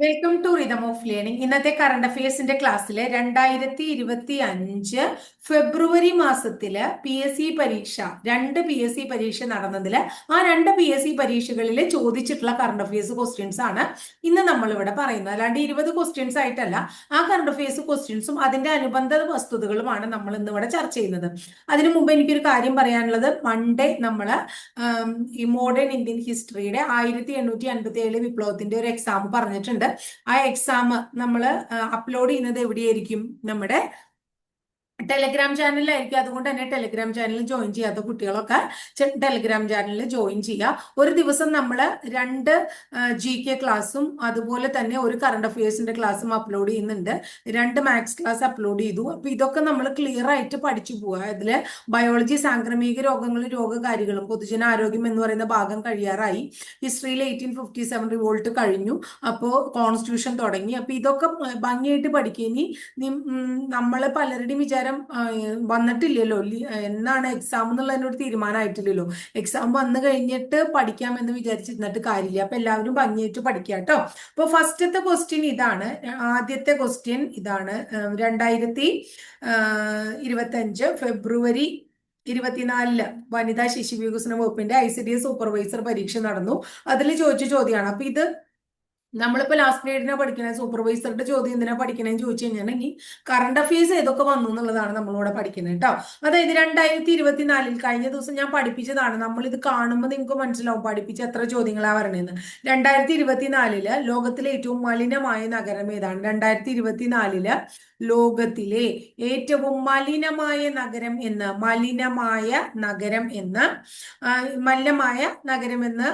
Welcome to rhythm of learning ഇന്നത്തെ current അഫയേഴ്സിന്റെ ക്ലാസ്സിലെ രണ്ടായിരത്തി ഇരുപത്തി അഞ്ച് ഫെബ്രുവരി മാസത്തിൽ പി എസ് സി പരീക്ഷ രണ്ട് പി എസ് സി പരീക്ഷ നടന്നതിൽ ആ രണ്ട് പി എസ് സി പരീക്ഷകളിൽ ചോദിച്ചിട്ടുള്ള കറണ്ട് അഫയേഴ്സ് ക്വസ്റ്റ്യൻസ് ആണ് ഇന്ന് നമ്മൾ ഇവിടെ പറയുന്നത്. അല്ലാണ്ട് ഇരുപത് ക്വസ്റ്റ്യൻസ് ആയിട്ടല്ല ആ കറണ്ട് അഫയേഴ്സ് ക്വസ്റ്റ്യൻസും അതിന്റെ അനുബന്ധ വസ്തുതകളുമാണ് നമ്മൾ ഇന്ന് ഇവിടെ ചർച്ച ചെയ്യുന്നത്. അതിനു മുമ്പ് എനിക്കൊരു കാര്യം പറയാനുള്ളത് മൺഡേ നമ്മൾ ഈ മോഡേൺ ഇന്ത്യൻ ഹിസ്റ്ററിയുടെ ആയിരത്തി എണ്ണൂറ്റി അൻപത്തി ഏഴ് വിപ്ലവത്തിന്റെ ഒരു എക്സാം പറഞ്ഞിട്ടുണ്ട്. ആ എക്സാം നമ്മൾ അപ്ലോഡ് ചെയ്യുന്നത് എവിടെയായിരിക്കും? നമ്മുടെ ടെലഗ്രാം ചാനലിലായിരിക്കും അതുകൊണ്ട് തന്നെ ടെലിഗ്രാം ചാനലിൽ ജോയിൻ ചെയ്യാത്ത കുട്ടികളൊക്കെ ടെലിഗ്രാം ചാനലിൽ ജോയിൻ ചെയ്യുക ഒരു ദിവസം നമ്മൾ രണ്ട് ജി കെ ക്ലാസ്സും അതുപോലെ തന്നെ ഒരു കറണ്ട് അഫയേഴ്സിന്റെ ക്ലാസ്സും അപ്ലോഡ് ചെയ്യുന്നുണ്ട്. രണ്ട് മാത്സ് ക്ലാസ് അപ്ലോഡ് ചെയ്തു. അപ്പൊ ഇതൊക്കെ നമ്മൾ ക്ലിയർ ആയിട്ട് പഠിച്ചു പോവുക അതിൽ ബയോളജി സാംക്രമിക രോഗങ്ങളും രോഗകാരികളും പൊതുജനാരോഗ്യം എന്ന് പറയുന്ന ഭാഗം കഴിയാറായി. ഹിസ്റ്ററിയിൽ എയ്റ്റീൻ ഫിഫ്റ്റി സെവൻ റിവോൾട്ട് കഴിഞ്ഞു. അപ്പോൾ കോൺസ്റ്റിറ്റ്യൂഷൻ തുടങ്ങി. അപ്പൊ ഇതൊക്കെ ഭംഗിയായിട്ട് പഠിക്കുക. ഇനി നമ്മൾ പലരുടെയും വിചാരം വന്നിട്ടില്ലല്ലോ. എന്നാണ് എക്സാം എന്നുള്ള എന്നുള്ളതിനൊരു തീരുമാനമായിട്ടില്ലല്ലോ. എക്സാം വന്നു കഴിഞ്ഞിട്ട് പഠിക്കാമെന്ന് വിചാരിച്ചിരുന്നിട്ട് കാര്യമില്ല. അപ്പൊ എല്ലാവരും ഭംഗിയായിട്ട് പഠിക്കുക കേട്ടോ. അപ്പൊ ഫസ്റ്റത്തെ ക്വസ്റ്റ്യൻ ഇതാണ്. ആദ്യത്തെ ക്വസ്റ്റ്യൻ ഇതാണ്. രണ്ടായിരത്തി ഇരുപത്തഞ്ച് ഫെബ്രുവരി ഇരുപത്തിനാലിൽ വനിതാ ശിശു വികസന വകുപ്പിന്റെ I C D S supervisor പരീക്ഷ നടന്നു. അതിൽ ചോദിച്ച ചോദ്യമാണ്. അപ്പൊ ഇത് നമ്മളിപ്പോ ലാസ്റ്റ് ഗ്രേഡിനാ പഠിക്കണേ? സൂപ്പർവൈസറുടെ ചോദ്യം എന്തിനാ പഠിക്കണേന്ന് ചോദിച്ചു കഴിഞ്ഞിട്ടുണ്ടെങ്കിൽ കറണ്ട് അഫയേഴ്സ് ഏതൊക്കെ വന്നു എന്നുള്ളതാണ് നമ്മളിവിടെ പഠിക്കുന്നത് കേട്ടോ. അതായത് രണ്ടായിരത്തി ഇരുപത്തിനാലിൽ കഴിഞ്ഞ ദിവസം ഞാൻ പഠിപ്പിച്ചതാണ്. നമ്മൾ ഇത് കാണുമ്പോൾ നിങ്ങൾക്ക് മനസ്സിലാവും പഠിപ്പിച്ച എത്ര ചോദ്യങ്ങളാ വരണേന്ന്. രണ്ടായിരത്തി ഇരുപത്തിനാലിൽ ലോകത്തിലെ ഏറ്റവും മലിനമായ നഗരം ഏതാണ്? രണ്ടായിരത്തി ഇരുപത്തിനാലിൽ ലോകത്തിലെ ഏറ്റവും മലിനമായ നഗരം എന്ന് മലിനമായ നഗരം എന്ന് മലിനമായ നഗരം എന്ന്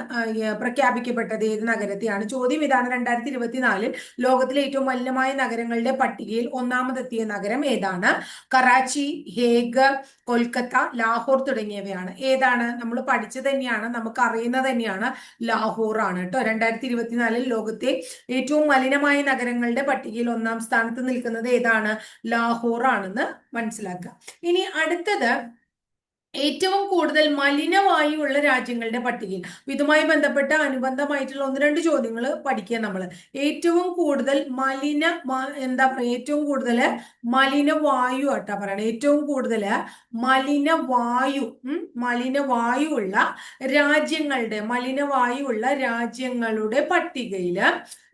പ്രഖ്യാപിക്കപ്പെട്ടത് ഏത് നഗരത്തെയാണ്? ചോദ്യം ഇതാണ് രണ്ടായിരത്തി ഇരുപത്തിനാലിൽ ലോകത്തിലെ ഏറ്റവും മലിനമായ നഗരങ്ങളുടെ പട്ടികയിൽ ഒന്നാമതെത്തിയ നഗരം ഏതാണ്? കറാച്ചി ഹേഗ് കൊൽക്കത്ത ലാഹോർ തുടങ്ങിയവയാണ്. ഏതാണ്? നമ്മൾ പഠിച്ചു തന്നെയാണ് നമുക്ക് അറിയുന്നത് തന്നെയാണ് ലാഹോർ ആണ് കേട്ടോ. രണ്ടായിരത്തി ഇരുപത്തിനാലിൽ ലോകത്തെ ഏറ്റവും മലിനമായ നഗരങ്ങളുടെ പട്ടികയിൽ ഒന്നാം സ്ഥാനത്ത് നിൽക്കുന്നത് ഏതാണ്? ലാഹോർ ആണെന്ന് മനസ്സിലാക്കുക. ഇനി അടുത്തത് ഏറ്റവും കൂടുതൽ മലിനവായുവുള്ള രാജ്യങ്ങളുടെ പട്ടികയിൽ. ഇതുമായി ബന്ധപ്പെട്ട അനുബന്ധമായിട്ടുള്ള ഒന്ന് രണ്ട് ചോദ്യങ്ങൾ പഠിക്കുക നമ്മൾ ഏറ്റവും കൂടുതൽ മലിന എന്താ പറയുക ഏറ്റവും കൂടുതൽ മലിനവായു ആട്ടാ പറയണത് ഏറ്റവും കൂടുതൽ മലിനവായു മലിനവായു ഉള്ള രാജ്യങ്ങളുടെ മലിനവായു ഉള്ള രാജ്യങ്ങളുടെ പട്ടികയിൽ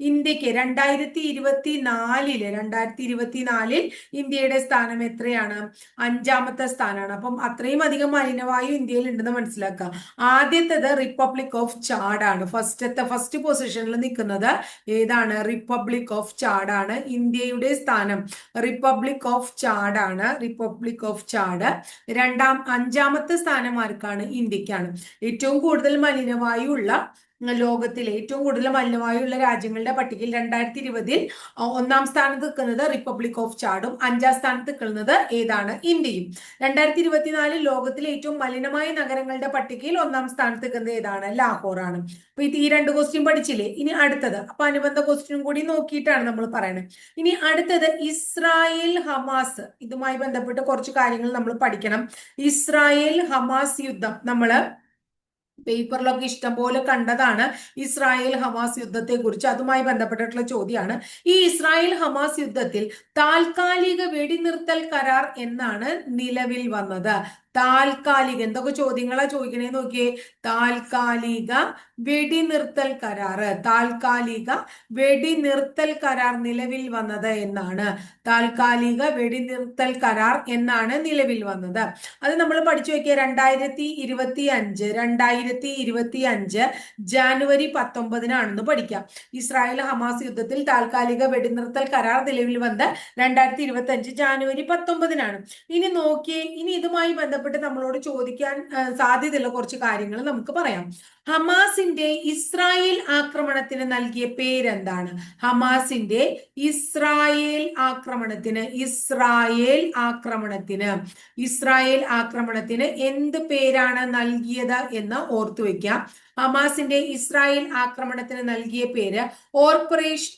ഇന്ത്യയ്ക്ക് രണ്ടായിരത്തി ഇരുപത്തി നാലിൽ രണ്ടായിരത്തി ഇരുപത്തി നാലിൽ ഇന്ത്യയുടെ സ്ഥാനം എത്രയാണ്? അഞ്ചാമത്തെ സ്ഥാനമാണ്. അപ്പം അത്രയും അധികം മലിനവായു ഇന്ത്യയിൽ ഉണ്ടെന്ന് മനസ്സിലാക്കുക. ആദ്യത്തേത് റിപ്പബ്ലിക് ഓഫ് ചാടാണ് ഫസ്റ്റത്തെ ഫസ്റ്റ് പൊസിഷനിൽ നിൽക്കുന്നത് ഏതാണ്? റിപ്പബ്ലിക് ഓഫ് ചാടാണ് ഇന്ത്യയുടെ സ്ഥാനം. റിപ്പബ്ലിക് ഓഫ് ചാടാണ് റിപ്പബ്ലിക് ഓഫ് ചാട് രണ്ടാം അഞ്ചാമത്തെ സ്ഥാനം ആർക്കാണ്? ഇന്ത്യക്കാണ്. ഏറ്റവും കൂടുതൽ മലിനവായു ഉള്ള ലോകത്തിലെ ഏറ്റവും കൂടുതൽ മലിനമായുള്ള രാജ്യങ്ങളുടെ പട്ടികയിൽ രണ്ടായിരത്തി ഇരുപതിൽ ഒന്നാം സ്ഥാനത്ത് നിൽക്കുന്നത് റിപ്പബ്ലിക് ഓഫ് ചാഡും അഞ്ചാം സ്ഥാനത്ത് നിൽക്കുന്നത് ഏതാണ്? ഇന്ത്യയും. രണ്ടായിരത്തി ഇരുപത്തിനാലിൽ ലോകത്തിലെ ഏറ്റവും മലിനമായ നഗരങ്ങളുടെ പട്ടികയിൽ ഒന്നാം സ്ഥാനത്ത് നിൽക്കുന്നത് ഏതാണ്? ലാഹോർ ആണ്. അപ്പൊ ഈ രണ്ട് ക്വസ്റ്റ്യൻ പഠിച്ചില്ലേ? ഇനി അടുത്തത്. അപ്പൊ അനുബന്ധ ക്വസ്റ്റ്യനും കൂടി നോക്കിയിട്ടാണ് നമ്മൾ പറയുന്നത് ഇനി അടുത്തത് ഇസ്രായേൽ ഹമാസ്. ഇതുമായി ബന്ധപ്പെട്ട് കുറച്ച് കാര്യങ്ങൾ നമ്മൾ പഠിക്കണം. ഇസ്രായേൽ ഹമാസ് യുദ്ധം. നമ്മൾ പേപ്പറിലൊക്കെ ഇഷ്ടംപോലെ കണ്ടതാണ് ഇസ്രായേൽ ഹമാസ് യുദ്ധത്തെ കുറിച്ച് അതുമായി ബന്ധപ്പെട്ടിട്ടുള്ള ചോദ്യമാണ് ഈ ഇസ്രായേൽ ഹമാസ് യുദ്ധത്തിൽ താൽക്കാലിക വെടിനിർത്തൽ കരാർ എന്നാണ് നിലവിൽ വന്നത്. താൽക്കാലിക എന്തൊക്കെ ചോദ്യങ്ങളാ ചോദിക്കണേ നോക്കിയേ. താൽക്കാലിക വെടിനിർത്തൽ കരാറ് താൽക്കാലിക വെടിനിർത്തൽ കരാർ നിലവിൽ വന്നത് എന്നാണ്. താൽക്കാലിക വെടിനിർത്തൽ കരാർ എന്നാണ് നിലവിൽ വന്നത്. അത് നമ്മൾ പഠിച്ചു നോക്കിയ രണ്ടായിരത്തി ഇരുപത്തി അഞ്ച് രണ്ടായിരത്തി ഇരുപത്തി അഞ്ച് ജാനുവരി പത്തൊമ്പതിനാണെന്ന് പഠിക്കാം. ഇസ്രായേൽ ഹമാസ് യുദ്ധത്തിൽ താൽക്കാലിക വെടിനിർത്തൽ കരാർ നിലവിൽ വന്ന് രണ്ടായിരത്തി ഇരുപത്തി അഞ്ച് ജാനുവരി പത്തൊമ്പതിനാണ്. ഇനി നോക്കിയേ ഇനി ഇതുമായി ബന്ധപ്പെട്ട് നമ്മളോട് ചോദിക്കാൻ സാധ്യതയുള്ള കുറച്ച് കാര്യങ്ങൾ നമുക്ക് പറയാം. ഹമാസിന്റെ ഇസ്രായേൽ ആക്രമണത്തിന് നൽകിയ പേരെന്താണ്? ഹമാസിന്റെ ഇസ്രായേൽ ആക്രമണത്തിന് ഇസ്രായേൽ ആക്രമണത്തിന്. ഇസ്രായേൽ ആക്രമണത്തിന് എന്ത് പേരാണ് നൽകിയത് എന്ന് ഓർത്തു വെക്കാം. ഹമാസിന്റെ ഇസ്രായേൽ ആക്രമണത്തിന് നൽകിയ പേര് operation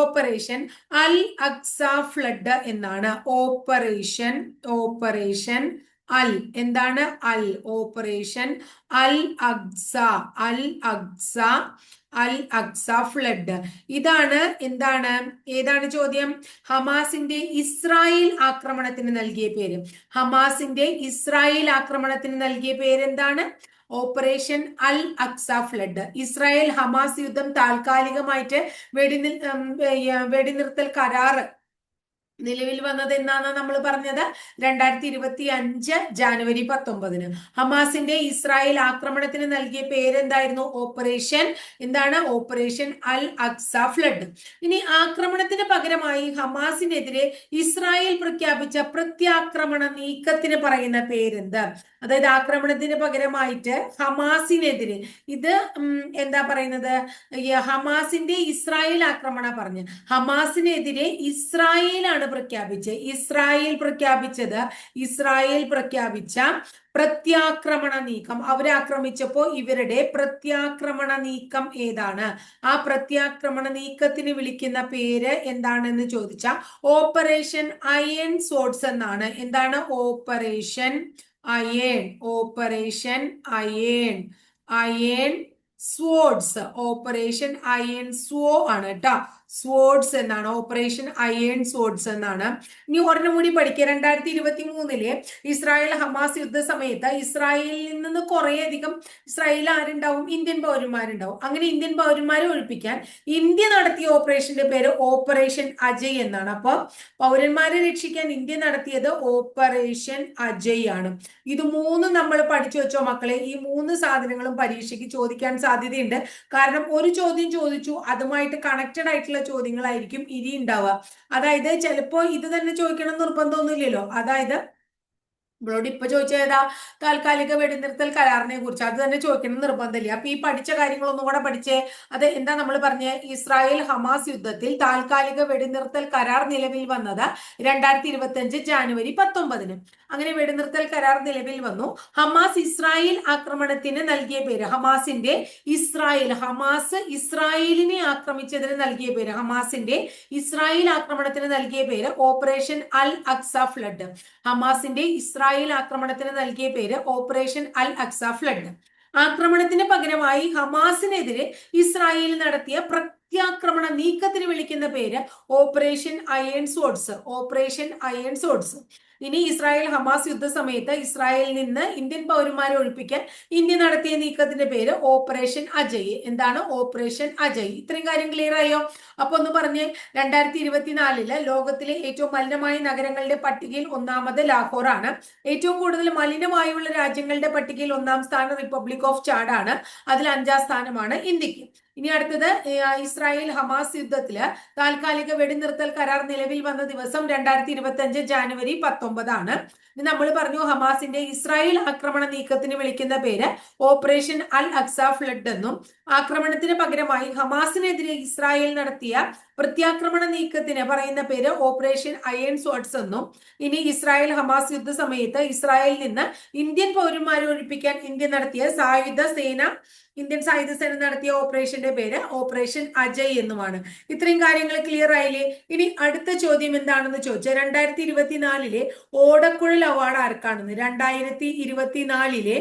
operation Al Aqsa flood എന്നാണ്. Operation operation Al. എന്താണ് Al? Operation. Al Aqsa Al Aqsa Al Aqsa flood. ഇതാണ് എന്താണ്? ഏതാണ് ചോദ്യം? ഹമാസിന്റെ ഇസ്രായേൽ ആക്രമണത്തിന് നൽകിയ പേര്. ഹമാസിന്റെ ഇസ്രായേൽ ആക്രമണത്തിന് നൽകിയ പേര് എന്താണ്? Operation Al Aqsa flood. Israel Hamas യുദ്ധം താൽക്കാലികമായിട്ട് വെടിനിർ വെടിനിർത്തൽ കരാറ് നിലവിൽ വന്നത് എന്നാണ് നമ്മൾ പറഞ്ഞത്? രണ്ടായിരത്തി ഇരുപത്തി അഞ്ച് ജാനുവരി പത്തൊമ്പതിന്. ഹമാസിന്റെ ഇസ്രായേൽ ആക്രമണത്തിന് നൽകിയ പേരെന്തായിരുന്നു? ഓപ്പറേഷൻ എന്താണ്? Operation Al Aqsa flood. ഇനി ആക്രമണത്തിന് പകരമായി ഹമാസിനെതിരെ ഇസ്രായേൽ പ്രഖ്യാപിച്ച പ്രത്യാക്രമണ നീക്കത്തിന് പറയുന്ന പേരെന്ത്? അതായത് ആക്രമണത്തിന് പകരമായിട്ട് ഹമാസിനെതിരെ. ഇത് എന്താ പറയുന്നത്? ഹമാസിന്റെ ഇസ്രായേൽ ആക്രമണ പറഞ്ഞ്. ഹമാസിനെതിരെ ഇസ്രായേലാണ് പ്രഖ്യാപിച്ചത് ഇസ്രായേൽ പ്രഖ്യാപിച്ചത്. ഇസ്രായേൽ പ്രഖ്യാപിച്ച പ്രത്യാക്രമണ നീക്കം. അവരെ ആക്രമിച്ചപ്പോ ഇവരുടെ പ്രത്യാക്രമണ നീക്കം ഏതാണ്? ആ പ്രത്യാക്രമണ നീക്കത്തിന് വിളിക്കുന്ന പേര് എന്താണെന്ന് ചോദിച്ച ഓപ്പറേഷൻ അയൺ സോഡ്സ് എന്നാണ്. എന്താണ്? Operation iron operation iron iron swords operation iron സ്വോ ആണ് കേട്ടോ. സ്വേർഡ്സ് എന്നാണ്. ഓപ്പറേഷൻ അയൺ സ്വേർഡ്സ് എന്നാണ്. ഇനി ഒരെണ്ണം കൂടി പഠിക്കുക രണ്ടായിരത്തി ഇരുപത്തി മൂന്നിലെ ഇസ്രായേൽ ഹമാസ് യുദ്ധ സമയത്ത് ഇസ്രായേലിൽ നിന്ന് കുറേയധികം ഇസ്രായേലിൽ ആരുണ്ടാവും? ഇന്ത്യൻ പൗരന്മാരുണ്ടാവും. അങ്ങനെ ഇന്ത്യൻ പൗരന്മാരെ ഒഴിപ്പിക്കാൻ ഇന്ത്യ നടത്തിയ ഓപ്പറേഷന്റെ പേര് ഓപ്പറേഷൻ അജയ് എന്നാണ്. അപ്പൊ പൗരന്മാരെ രക്ഷിക്കാൻ ഇന്ത്യ നടത്തിയത് ഓപ്പറേഷൻ അജയ് ആണ്. ഇത് മൂന്ന് നമ്മൾ പഠിച്ചു വെച്ചോ മക്കളെ? ഈ മൂന്ന് സാധനങ്ങളും പരീക്ഷയ്ക്ക് ചോദിക്കാൻ സാധ്യതയുണ്ട്. കാരണം ഒരു ചോദ്യം ചോദിച്ചു അതുമായിട്ട് കണക്റ്റഡ് ആയിട്ടുള്ള ചോദ്യങ്ങളായിരിക്കും ഇനി ഉണ്ടാവുക അതായത് ചിലപ്പോ ഇത് തന്നെ ചോദിക്കണം നിർബന്ധമൊന്നുമില്ലല്ലോ. അതായത് ഇവളോട് ഇപ്പൊ ചോദിച്ചതാ താൽക്കാലിക വെടിനിർത്തൽ കരാറിനെ കുറിച്ച്. അത് തന്നെ ചോദിക്കണം നിർബന്ധമില്ല. അപ്പൊ ഈ പഠിച്ച കാര്യങ്ങളൊന്നും കൂടെ പഠിച്ചേ അത് എന്താ നമ്മൾ പറഞ്ഞ? ഇസ്രായേൽ ഹമാസ് യുദ്ധത്തിൽ താൽക്കാലിക വെടിനിർത്തൽ കരാർ നിലവിൽ വന്നത് രണ്ടായിരത്തി ഇരുപത്തി അഞ്ച് ജാനുവരി പത്തൊമ്പതിന്. അങ്ങനെ വെടിനിർത്തൽ കരാർ നിലവിൽ വന്നു. ഹമാസ് ഇസ്രായേൽ ആക്രമണത്തിന് നൽകിയ പേര് ഹമാസിന്റെ ഇസ്രായേൽ ഹമാസ് ഇസ്രായേലിനെ ആക്രമിച്ചതിന് നൽകിയ പേര് ഹമാസിന്റെ ഇസ്രായേൽ ആക്രമണത്തിന് നൽകിയ പേര് ഓപ്പറേഷൻ അൽ അക്സ ഫ്ലഡ്. ഹമാസിന്റെ ഇസ്രായേൽ ആക്രമണത്തിന് നൽകിയ പേര് ഓപ്പറേഷൻ അൽ അക്സ ഫ്ലഡ്. ആക്രമണത്തിന് പകരമായി ഹമാസിനെതിരെ ഇസ്രായേൽ നടത്തിയ പ്രത്യാക്രമണ നീക്കത്തിന് വിളിക്കുന്ന പേര് operation iron swords. Operation iron swords. ഇനി ഇസ്രായേൽ ഹമാസ് യുദ്ധ സമയത്ത് ഇസ്രായേലിൽ നിന്ന് ഇന്ത്യൻ പൗരന്മാരെ ഒഴിപ്പിക്കാൻ ഇന്ത്യ നടത്തിയ നീക്കത്തിന്റെ പേര് ഓപ്പറേഷൻ അജയ്. എന്താണ് ഓപ്പറേഷൻ അജയ്? ഇത്രയും കാര്യം ക്ലിയർ ആയോ? അപ്പൊ ഒന്ന് പറഞ്ഞ് രണ്ടായിരത്തി ഇരുപത്തിനാലിൽ ലോകത്തിലെ ഏറ്റവും മലിനമായ നഗരങ്ങളുടെ പട്ടികയിൽ ഒന്നാമത് ലാഹോർ ആണ് ഏറ്റവും കൂടുതൽ മലിനമായുള്ള രാജ്യങ്ങളുടെ പട്ടികയിൽ ഒന്നാം സ്ഥാനം റിപ്പബ്ലിക് ഓഫ് ചാഡ് അതിൽ അഞ്ചാം സ്ഥാനമാണ് ഇന്ത്യയ്ക്ക്. ഇനി അടുത്തത് ഇസ്രായേൽ ഹമാസ് യുദ്ധത്തിൽ താൽക്കാലിക വെടിനിർത്തൽ കരാർ നിലവിൽ വന്ന ദിവസം രണ്ടായിരത്തി ഇരുപത്തി അഞ്ച് ജാനുവരി പത്തൊമ്പതാണ്. നമ്മൾ പറഞ്ഞു ഹമാസിന്റെ ഇസ്രായേൽ ആക്രമണ നീക്കത്തിന് വിളിക്കുന്ന പേര് ഓപ്പറേഷൻ അൽ അക്സ ഫ്ലഡ് എന്നും. ആക്രമണത്തിന് പകരമായി ഹമാസിനെതിരെ ഇസ്രായേൽ നടത്തിയ പ്രത്യാക്രമണ നീക്കത്തിന് പറയുന്ന പേര് ഓപ്പറേഷൻ അയൺ സോട്ട്സ് എന്നും ഇനി ഇസ്രായേൽ ഹമാസ് യുദ്ധ സമയത്ത് ഇസ്രായേലിൽ നിന്ന് ഇന്ത്യൻ പൗരന്മാരെ ഒഴിപ്പിക്കാൻ ഇന്ത്യ നടത്തിയ സായുധ സേന ഇന്ത്യൻ സായുധ സേന നടത്തിയ ഓപ്പറേഷന്റെ പേര് ഓപ്പറേഷൻ അജയ് എന്നുമാണ്. ഇത്രയും കാര്യങ്ങൾ ക്ലിയർ ആയില്ലേ? ഇനി അടുത്ത ചോദ്യം എന്താണെന്ന് ചോദിച്ചാൽ രണ്ടായിരത്തി ഇരുപത്തിനാലിലെ ഓടക്കുഴൽ അവാർഡ് ആർക്കാണെന്ന്? രണ്ടായിരത്തി ഇരുപത്തിനാലിലെ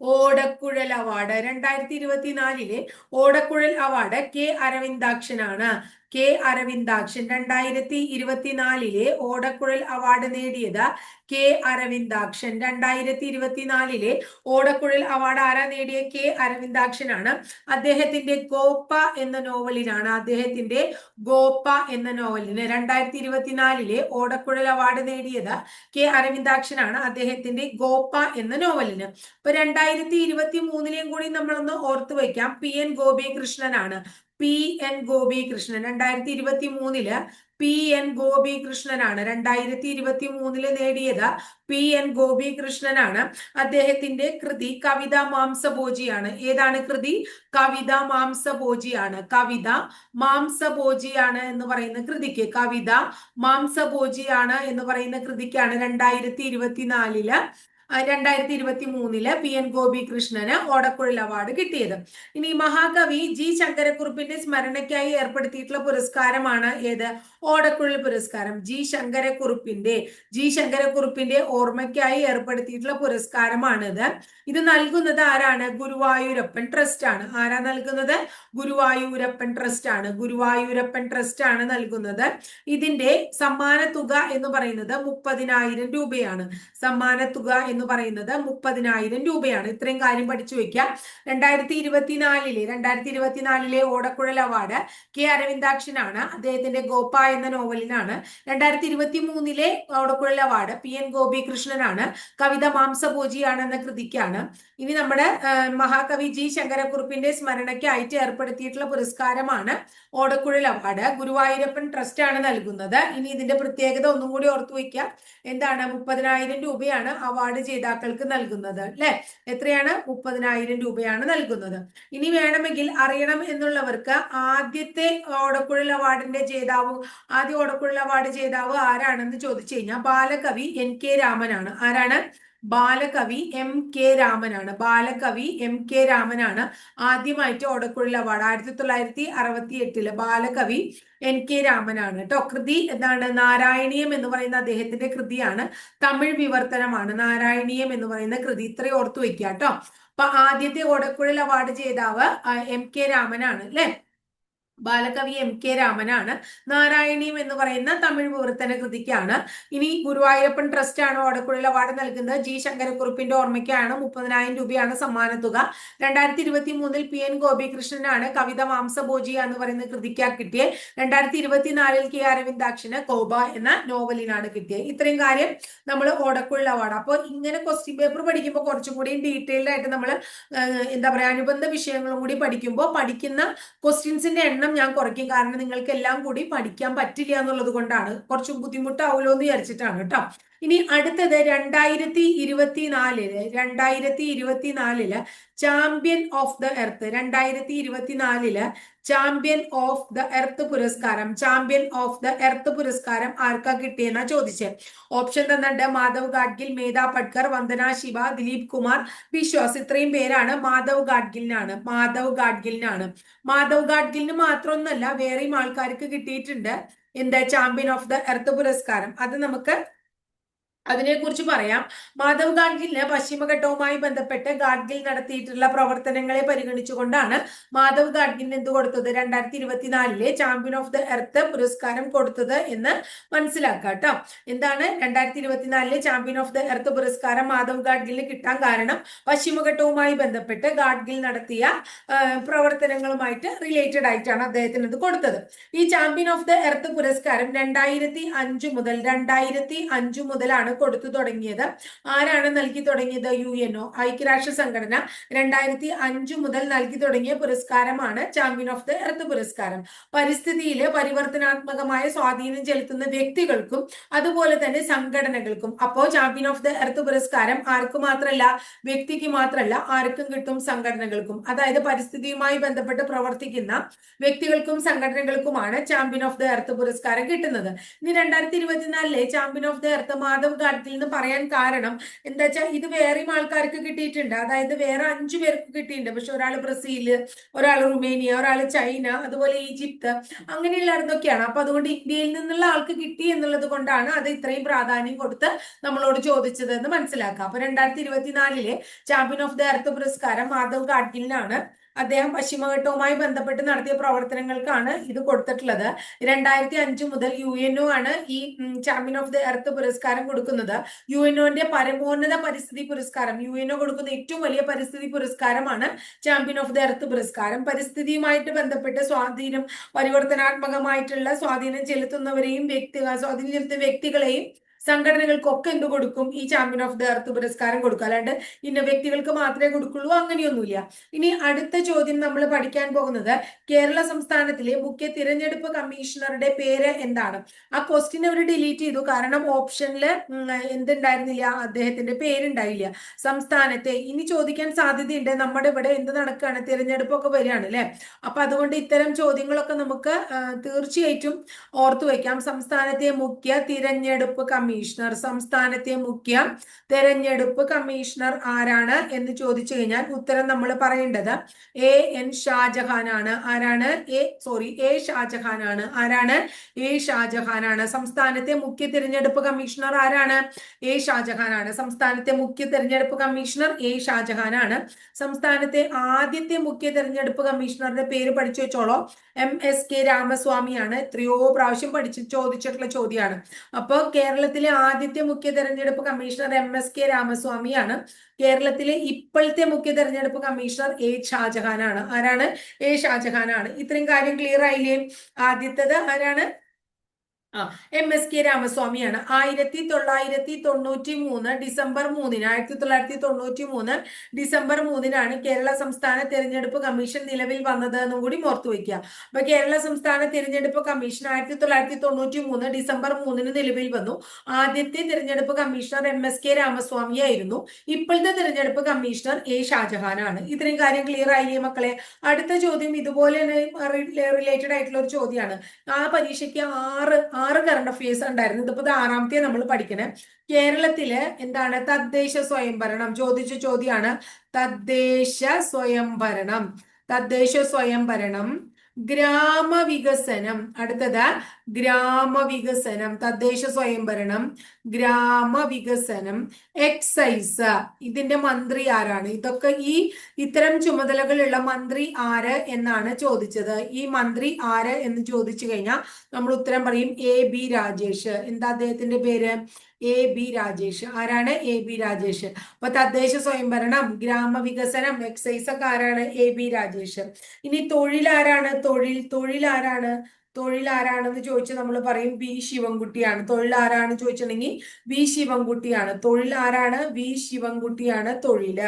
ഓടക്കുഴൽ അവാർഡ്. രണ്ടായിരത്തി ഇരുപത്തിനാലിലെ ഓടക്കുഴൽ അവാർഡ് കെ അരവിന്ദാക്ഷനാണ്. കെ അരവിന്ദാക്ഷൻ രണ്ടായിരത്തി ഇരുപത്തിനാലിലെ ഓടക്കുഴൽ അവാർഡ് നേടിയത് കെ അരവിന്ദാക്ഷൻ രണ്ടായിരത്തി ഇരുപത്തിനാലിലെ ഓടക്കുഴൽ അവാർഡ് ആരാ നേടിയ കെ അരവിന്ദാക്ഷനാണ്. അദ്ദേഹത്തിന്റെ ഗോപ്പ എന്ന നോവലിനാണ് അദ്ദേഹത്തിന്റെ ഗോപ്പ എന്ന നോവലിന് രണ്ടായിരത്തി ഇരുപത്തിനാലിലെ ഓടക്കുഴൽ അവാർഡ് നേടിയത് കെ അരവിന്ദാക്ഷനാണ്. അദ്ദേഹത്തിന്റെ ഗോപ്പ എന്ന നോവലിന്. ഇപ്പൊ രണ്ടായിരത്തി ഇരുപത്തി മൂന്നിലെയും കൂടി നമ്മളൊന്ന് ഓർത്തു വയ്ക്കാം P N ഗോപികൃഷ്ണനാണ്. P N Gopikrishnan. രണ്ടായിരത്തി ഇരുപത്തി മൂന്നിൽ പി എൻ ഗോപികൃഷ്ണനാണ് രണ്ടായിരത്തി ഇരുപത്തി മൂന്നിൽ നേടിയത്. പി എൻ ഗോപികൃഷ്ണനാണ്. അദ്ദേഹത്തിന്റെ കൃതി കവിത മാംസഭോജിയാണ്. ഏതാണ് കൃതി? കവിത മാംസഭോജിയാണ്. കവിത മാംസഭോജിയാണ് എന്ന് പറയുന്ന കൃതിക്ക് കവിത മാംസഭോജിയാണ് എന്ന് പറയുന്ന കൃതിക്കാണ് രണ്ടായിരത്തി ഇരുപത്തിനാലിൽ രണ്ടായിരത്തി ഇരുപത്തി മൂന്നിൽ പി എൻ ഗോപി കൃഷ്ണന് ഓടക്കുഴൽ അവാർഡ് കിട്ടിയത്. ഇനി മഹാകവി ജി ശങ്കരക്കുറുപ്പിന്റെ സ്മരണയ്ക്കായി ഏർപ്പെടുത്തിയിട്ടുള്ള പുരസ്കാരമാണ് ഏത്? ഓടക്കുഴൽ പുരസ്കാരം. ജി ശങ്കരക്കുറുപ്പിന്റെ ജി ശങ്കരക്കുറുപ്പിന്റെ ഓർമ്മയ്ക്കായി ഏർപ്പെടുത്തിയിട്ടുള്ള പുരസ്കാരമാണിത്. ഇത് നൽകുന്നത് ആരാണ്? ഗുരുവായൂരപ്പൻ ട്രസ്റ്റ് ആണ്. ആരാ നൽകുന്നത്? ഗുരുവായൂരപ്പൻ ട്രസ്റ്റ് ആണ്. ഗുരുവായൂരപ്പൻ ട്രസ്റ്റ് ആണ് നൽകുന്നത്. ഇതിന്റെ സമ്മാന തുക എന്ന് പറയുന്നത് മുപ്പതിനായിരം രൂപയാണ്. സമ്മാന തുക എന്ന് പറയുന്നത് മുപ്പതിനായിരം രൂപയാണ്. ഇത്രയും കാര്യം പഠിച്ചു വെക്കാം. രണ്ടായിരത്തി ഇരുപത്തിനാലിലെ രണ്ടായിരത്തി ഇരുപത്തിനാലിലെ ഓടക്കുഴൽ അവാർഡ് കെ അരവിന്ദാക്ഷനാണ്. അദ്ദേഹത്തിന്റെ ഗോപ എന്ന നോവലിനാണ്. രണ്ടായിരത്തി ഇരുപത്തി മൂന്നിലെ ഓടക്കുഴൽ അവാർഡ് പി എൻ ഗോപികൃഷ്ണനാണ്. കവിത മാംസഭോജിയാണ് എന്ന കൃതിക്കാണ്. ഇനി നമ്മുടെ മഹാകവി ജി ശങ്കരക്കുറുപ്പിന്റെ സ്മരണയ്ക്കായിട്ട് ഏർപ്പെടുത്തിയിട്ടുള്ള പുരസ്കാരമാണ് ഓടക്കുഴൽ അവാർഡ്. ഗുരുവായൂരപ്പൻ ട്രസ്റ്റ് ആണ് നൽകുന്നത്. ഇനി ഇതിന്റെ പ്രത്യേകത ഒന്നും കൂടി ഓർത്തു വയ്ക്കാം എന്താണ്? മുപ്പതിനായിരം രൂപയാണ് അവാർഡ് ജേതാക്കൾക്ക് നൽകുന്നത് അല്ലെ? എത്രയാണ്? മുപ്പതിനായിരം രൂപയാണ് നൽകുന്നത്. ഇനി വേണമെങ്കിൽ അറിയണം എന്നുള്ളവർക്ക് ആദ്യത്തെ ഓടക്കുഴൽ അവാർഡിന്റെ ജേതാവ് ആദ്യ ഓടക്കുഴൽ അവാർഡ് ജേതാവ് ആരാണെന്ന് ചോദിച്ചു കഴിഞ്ഞാൽ ബാലകവി എൻ കെ രാമനാണ്. ആരാണ്? ബാലകവി എം കെ രാമനാണ്. ബാലകവി എം കെ രാമനാണ് ആദ്യമായിട്ട് ഓടക്കുഴൽ അവാർഡ്. ആയിരത്തി തൊള്ളായിരത്തി അറുപത്തി എട്ടിൽ ബാലകവി എൻ കെ രാമനാണ്. കേട്ടോ കൃതി എന്താണ്? നാരായണീയം എന്ന് പറയുന്ന അദ്ദേഹത്തിന്റെ കൃതിയാണ്. തമിഴ് വിവർത്തനമാണ്. നാരായണീയം എന്ന് പറയുന്ന കൃതി. ഇത്രയും ഓർത്തു വെക്കുക കേട്ടോ അപ്പൊ ആദ്യത്തെ ഓടക്കുഴൽ അവാർഡ് ജേതാവ് എം കെ രാമനാണ് അല്ലെ? ബാലകവി എം കെ രാമനാണ്. നാരായണീം എന്ന് പറയുന്ന തമിഴ് വിവർത്തന കൃതിക്കാണ്. ഇനി ഗുരുവായൂരപ്പൻ ട്രസ്റ്റ് ആണ് ഓടക്കുഴൽ അവാർഡ് നൽകുന്നത്? ജി ശങ്കരക്കുറുപ്പിന്റെ ഓർമ്മയ്ക്കാണ്. മുപ്പതിനായിരം രൂപയാണ് സമ്മാനത്തുക രണ്ടായിരത്തി ഇരുപത്തി മൂന്നിൽ പി എൻ ഗോപികൃഷ്ണനാണ് കവിത മാംസഭോജി എന്ന് പറയുന്ന കൃതിക്കാ കിട്ടിയത് രണ്ടായിരത്തി ഇരുപത്തിനാലിൽ കെ അരവിന്ദാക്ഷന് കോബ എന്ന നോവലിനാണ് കിട്ടിയത് ഇത്രയും കാര്യം നമ്മൾ ഓടക്കുഴൽ അവാർഡ്. അപ്പോൾ ഇങ്ങനെ ക്വസ്റ്റ്യൻ പേപ്പർ പഠിക്കുമ്പോൾ കുറച്ചും കൂടി ഡീറ്റെയിൽഡ് ആയിട്ട് നമ്മൾ എന്താ പറയുക അനുബന്ധ വിഷയങ്ങളും കൂടി പഠിക്കുമ്പോൾ പഠിക്കുന്ന ക്വസ്റ്റ്യൻസിന്റെ എണ്ണം എണ്ണം ഞാൻ കുറയ്ക്കും. കാരണം നിങ്ങൾക്ക് എല്ലാം കൂടി പഠിക്കാൻ പറ്റില്ല എന്നുള്ളത് കൊണ്ടാണ് കുറച്ച് ബുദ്ധിമുട്ടാവുമല്ലോ എന്ന് വിചാരിച്ചിട്ടാണ് കേട്ടോ. ഇനി അടുത്തത് രണ്ടായിരത്തി ഇരുപത്തിനാലിൽ രണ്ടായിരത്തി ഇരുപത്തിനാലിൽ ചാമ്പ്യൻ ഓഫ് ദ എർത്ത് രണ്ടായിരത്തി ഇരുപത്തിനാലിൽ ചാമ്പ്യൻ ഓഫ് ദ എർത്ത് പുരസ്കാരം. ചാമ്പ്യൻ ഓഫ് ദ എർത്ത് പുരസ്കാരം ആർക്കാ കിട്ടിയെന്നാ ചോദിച്ചത് ഓപ്ഷൻ തന്നിട്ട് മാധവ് ഗാഡ്ഗിൽ മേധാ പട്കർ വന്ദന ശിവ ദിലീപ് കുമാർ വിശ്വാസ് ഇത്രയും പേരാണ് മാധവ് ഗാഡ്ഗിലിനാണ് മാധവ് ഗാഡ്ഗിലിനാണ്. മാധവ് ഗാഡ്ഗിലിന് മാത്രമൊന്നുമല്ല വേറെയും ആൾക്കാർക്ക് കിട്ടിയിട്ടുണ്ട്. എന്താ? ചാമ്പ്യൻ ഓഫ് ദ എർത്ത് പുരസ്കാരം. അത് നമുക്ക് അതിനെക്കുറിച്ച് പറയാം. മാധവ് ഗാഡ്ഗിലിന് പശ്ചിമഘട്ടവുമായി ബന്ധപ്പെട്ട് ഗാഡ്ഗിൽ നടത്തിയിട്ടുള്ള പ്രവർത്തനങ്ങളെ പരിഗണിച്ചുകൊണ്ടാണ് മാധവ് ഗാഡ്ഗിലിന് എന്ത് കൊടുത്തത്? രണ്ടായിരത്തി ഇരുപത്തിനാലിലെ ചാമ്പ്യൻ ഓഫ് ദ എർത്ത് പുരസ്കാരം കൊടുത്തത് എന്ന് മനസ്സിലാക്കുക കേട്ടോ എന്താണ്? രണ്ടായിരത്തി ഇരുപത്തിനാലിലെ ചാമ്പ്യൻ ഓഫ് ദ എർത്ത് പുരസ്കാരം മാധവ് ഗാഡ്ഗിലിന് കിട്ടാൻ കാരണം പശ്ചിമഘട്ടവുമായി ബന്ധപ്പെട്ട് ഗാഡ്ഗിൽ നടത്തിയ പ്രവർത്തനങ്ങളുമായിട്ട് റിലേറ്റഡ് ആയിട്ടാണ് അദ്ദേഹത്തിന് ഇത് കൊടുത്തത്. ഈ ചാമ്പ്യൻ ഓഫ് ദ എർത്ത് പുരസ്കാരം രണ്ടായിരത്തി അഞ്ചു മുതൽ രണ്ടായിരത്തി അഞ്ചു മുതലാണ് കൊടുത്തു തുടങ്ങിയത്. ആരാണ് നൽകി തുടങ്ങിയത്? U N O. ഐക്യരാഷ്ട്ര സംഘടന രണ്ടായിരത്തി അഞ്ചു മുതൽ നൽകി തുടങ്ങിയ പുരസ്കാരമാണ് ചാമ്പ്യൻ ഓഫ് ദ എർത്ത് പുരസ്കാരം. പരിസ്ഥിതിയിൽ പരിവർത്തനാത്മകമായ സ്വാധീനം ചെലുത്തുന്ന വ്യക്തികൾക്കും അതുപോലെ തന്നെ സംഘടനകൾക്കും. അപ്പോൾ ചാമ്പ്യൻ ഓഫ് ദ എർത്ത് പുരസ്കാരം ആർക്ക് മാത്രമല്ല വ്യക്തിക്ക് മാത്രമല്ല ആർക്കും കിട്ടും സംഘടനകൾക്കും. അതായത് പരിസ്ഥിതിയുമായി ബന്ധപ്പെട്ട് പ്രവർത്തിക്കുന്ന വ്യക്തികൾക്കും സംഘടനകൾക്കുമാണ് ചാമ്പ്യൻ ഓഫ് ദ എർത്ത് പുരസ്കാരം കിട്ടുന്നത്. ഇനി രണ്ടായിരത്തി ഇരുപത്തിനാലിലെ champion of the earth Madhav Gadgil നിന്ന് പറയാൻ കാരണം എന്താ വെച്ചാൽ ഇത് വേറെയും ആൾക്കാർക്ക് കിട്ടിയിട്ടുണ്ട്. അതായത് വേറെ അഞ്ചു പേർക്ക് കിട്ടിയിട്ടുണ്ട്. പക്ഷെ ഒരാൾ ബ്രസീൽ ഒരാൾ റുമേനിയ ഒരാൾ ചൈന അതുപോലെ ഈജിപ്ത് അങ്ങനെയുള്ളതൊക്കെയാണ് അപ്പൊ അതുകൊണ്ട് ഇന്ത്യയിൽ നിന്നുള്ള ആൾക്ക് കിട്ടി എന്നുള്ളത് കൊണ്ടാണ് അത് ഇത്രയും പ്രാധാന്യം കൊടുത്ത് നമ്മളോട് ചോദിച്ചതെന്ന് മനസ്സിലാക്കാം. അപ്പൊ രണ്ടായിരത്തി ഇരുപത്തിനാലിലെ ചാമ്പ്യൻ ഓഫ് ദ എർത്ത് പുരസ്കാരം മാധവ് ഗാഡ്ഗിലിനാണ് അദ്ദേഹം പശ്ചിമഘട്ടവുമായി ബന്ധപ്പെട്ട് നടത്തിയ പ്രവർത്തനങ്ങൾക്കാണ് ഇത് കൊടുത്തിട്ടുള്ളത്. രണ്ടായിരത്തി അഞ്ച് മുതൽ യു എൻ ഒ ആണ് ഈ ചാമ്പ്യൻ ഓഫ് ദി എർത്ത് പുരസ്കാരം കൊടുക്കുന്നത്. യു എൻ ഒന്റെ പരമോന്നത പരിസ്ഥിതി പുരസ്കാരം യു എൻ ഒ കൊടുക്കുന്ന ഏറ്റവും വലിയ പരിസ്ഥിതി പുരസ്കാരമാണ് ചാമ്പ്യൻ ഓഫ് ദി എർത്ത് പുരസ്കാരം. പരിസ്ഥിതിയുമായിട്ട് ബന്ധപ്പെട്ട് സ്വാധീനം പരിവർത്തനാത്മകമായിട്ടുള്ള സ്വാധീനം ചെലുത്തുന്നവരെയും വ്യക്തി സ്വാധീനം ചെലുത്തുന്ന വ്യക്തികളെയും സംഘടനകൾക്കൊക്കെ എന്ത് കൊടുക്കും? ഈ ചാമ്പ്യൻ ഓഫ് ദ എർത്ത് പുരസ്കാരം കൊടുക്കും. അല്ലാണ്ട് ഇന്ന വ്യക്തികൾക്ക് മാത്രമേ കൊടുക്കുള്ളൂ. അങ്ങനെയൊന്നുമില്ല. ഇനി അടുത്ത ചോദ്യം നമ്മൾ പഠിക്കാൻ പോകുന്നത് കേരള സംസ്ഥാനത്തിലെ മുഖ്യ തിരഞ്ഞെടുപ്പ് കമ്മീഷണറുടെ പേര് എന്താണ്? ആ ക്വസ്റ്റ്യൻ അവർ ഡിലീറ്റ് ചെയ്തു. കാരണം ഓപ്ഷനിൽ എന്തുണ്ടായിരുന്നില്ല? അദ്ദേഹത്തിന്റെ പേരുണ്ടായില്ല. സംസ്ഥാനത്തെ. ഇനി ചോദിക്കാൻ സാധ്യതയുണ്ട്. നമ്മുടെ ഇവിടെ എന്ത് നടക്കുകയാണ് തിരഞ്ഞെടുപ്പൊക്കെ വരികയാണ് അല്ലെ? അപ്പൊ അതുകൊണ്ട് ഇത്തരം ചോദ്യങ്ങളൊക്കെ നമുക്ക് തീർച്ചയായിട്ടും ഓർത്തു വയ്ക്കാം സംസ്ഥാനത്തെ മുഖ്യ തിരഞ്ഞെടുപ്പ് കമ്മീഷൻ കമ്മീഷണർ സംസ്ഥാനത്തെ മുഖ്യ തെരഞ്ഞെടുപ്പ് കമ്മീഷണർ ആരാണ് എന്ന് ചോദിച്ചു കഴിഞ്ഞാൽ ഉത്തരം നമ്മൾ പറയേണ്ടത് എ എൻ ഷാജഹാൻ ആണ്. ആരാണ്? എ സോറി എ ഷാജഹാൻ ആണ്. ആരാണ്? എ ഷാജഹാൻ ആണ്. സംസ്ഥാനത്തെ മുഖ്യ തിരഞ്ഞെടുപ്പ് കമ്മീഷണർ ആരാണ്? എ ഷാജഹാൻ ആണ്. സംസ്ഥാനത്തെ മുഖ്യ തിരഞ്ഞെടുപ്പ് കമ്മീഷണർ എ ഷാജഹാൻ ആണ്. സംസ്ഥാനത്തെ ആദ്യത്തെ മുഖ്യ തിരഞ്ഞെടുപ്പ് കമ്മീഷണറുടെ പേര് പഠിച്ചു വെച്ചോളോ. എം എസ് കെ രാമസ്വാമിയാണ്. എത്രയോ പ്രാവശ്യം പഠിച്ച് ചോദിച്ചിട്ടുള്ള ചോദ്യമാണ്. അപ്പോൾ കേരളത്തിലെ ആദ്യത്തെ മുഖ്യ തെരഞ്ഞെടുപ്പ് കമ്മീഷണർ എം എസ് കെ രാമസ്വാമിയാണ്. കേരളത്തിലെ ഇപ്പോഴത്തെ മുഖ്യ തെരഞ്ഞെടുപ്പ് കമ്മീഷണർ എ ഷാജഹാനാണ്. ആരാണ്? എ ഷാജഹാനാണ്. ഇത്രയും കാര്യം ക്ലിയർ ആയില്ലേ? ആദ്യത്തത് ആരാണ്? ആ എം എസ് കെ രാമസ്വാമിയാണ്. ആയിരത്തി തൊള്ളായിരത്തി തൊണ്ണൂറ്റി മൂന്ന് ഡിസംബർ മൂന്നിന് ആയിരത്തി തൊള്ളായിരത്തി തൊണ്ണൂറ്റി മൂന്ന് ഡിസംബർ മൂന്നിനാണ് കേരള സംസ്ഥാന തെരഞ്ഞെടുപ്പ് കമ്മീഷൻ നിലവിൽ വന്നത് എന്നും കൂടി ഓർത്തു വയ്ക്കുക. അപ്പൊ കേരള സംസ്ഥാന തെരഞ്ഞെടുപ്പ് കമ്മീഷൻ ആയിരത്തി തൊള്ളായിരത്തി തൊണ്ണൂറ്റി മൂന്ന് ഡിസംബർ മൂന്നിന് നിലവിൽ വന്നു. ആദ്യത്തെ തെരഞ്ഞെടുപ്പ് commissioner M S K Ramaswamy ആയിരുന്നു. ഇപ്പോഴത്തെ തെരഞ്ഞെടുപ്പ് കമ്മീഷണർ എ ഷാജഹാനാണ്. ഇത്രയും കാര്യം ക്ലിയർ ആയില്ലേ മക്കളെ? അടുത്ത ചോദ്യം ഇതുപോലെ തന്നെ റിലേറ്റഡ് ആയിട്ടുള്ള ഒരു ചോദ്യമാണ്. ആ പരീക്ഷയ്ക്ക് ആറ് ആറ് കറണ്ട് അഫയേഴ്സ് ഉണ്ടായിരുന്നു. ഇതിപ്പോ ഇത് ആറാമത്തെ നമ്മൾ പഠിക്കണേ. കേരളത്തിൽ എന്താണ്? തദ്ദേശ സ്വയംഭരണം. ചോദിച്ച ചോദ്യമാണ് തദ്ദേശ സ്വയംഭരണം. തദ്ദേശ സ്വയംഭരണം. ഗ്രാമവികസനം. അടുത്തത് ഗ്രാമവികസനം. തദ്ദേശ സ്വയംഭരണം. ഗ്രാമവികസനം. എക്സൈസ് ഇതിന്റെ മന്ത്രി ആരാണ്? ഇതൊക്കെ ഈ ഇത്തരം ചുമതലകളുള്ള മന്ത്രി ആര് എന്നാണ് ചോദിച്ചത്. ഈ മന്ത്രി ആര് എന്ന് ചോദിച്ചു കഴിഞ്ഞാൽ നമ്മൾ ഉത്തരം പറയും എ ബി രാജേഷ്. എന്താ അദ്ദേഹത്തിന്റെ പേര്? A B Rajesh. ആരാണ് എ ബി രാജേഷ്? അപ്പൊ തദ്ദേശ സ്വയംഭരണം ഗ്രാമവികസനം എക്സൈസ് ഒക്കെ ആരാണ് എ ബി രാജേഷ്? ഇനി തൊഴിൽ ആരാണ്? തൊഴിൽ തൊഴിൽ ആരാണ്? തൊഴിൽ ആരാണെന്ന് ചോദിച്ചാൽ നമ്മൾ പറയും വി ശിവൻകുട്ടിയാണ്. തൊഴിൽ ആരാണ് ചോദിച്ചിട്ടുണ്ടെങ്കിൽ വി ശിവൻകുട്ടിയാണ്. തൊഴിൽ ആരാണ് വി ശിവൻകുട്ടിയാണ് തൊഴിൽ.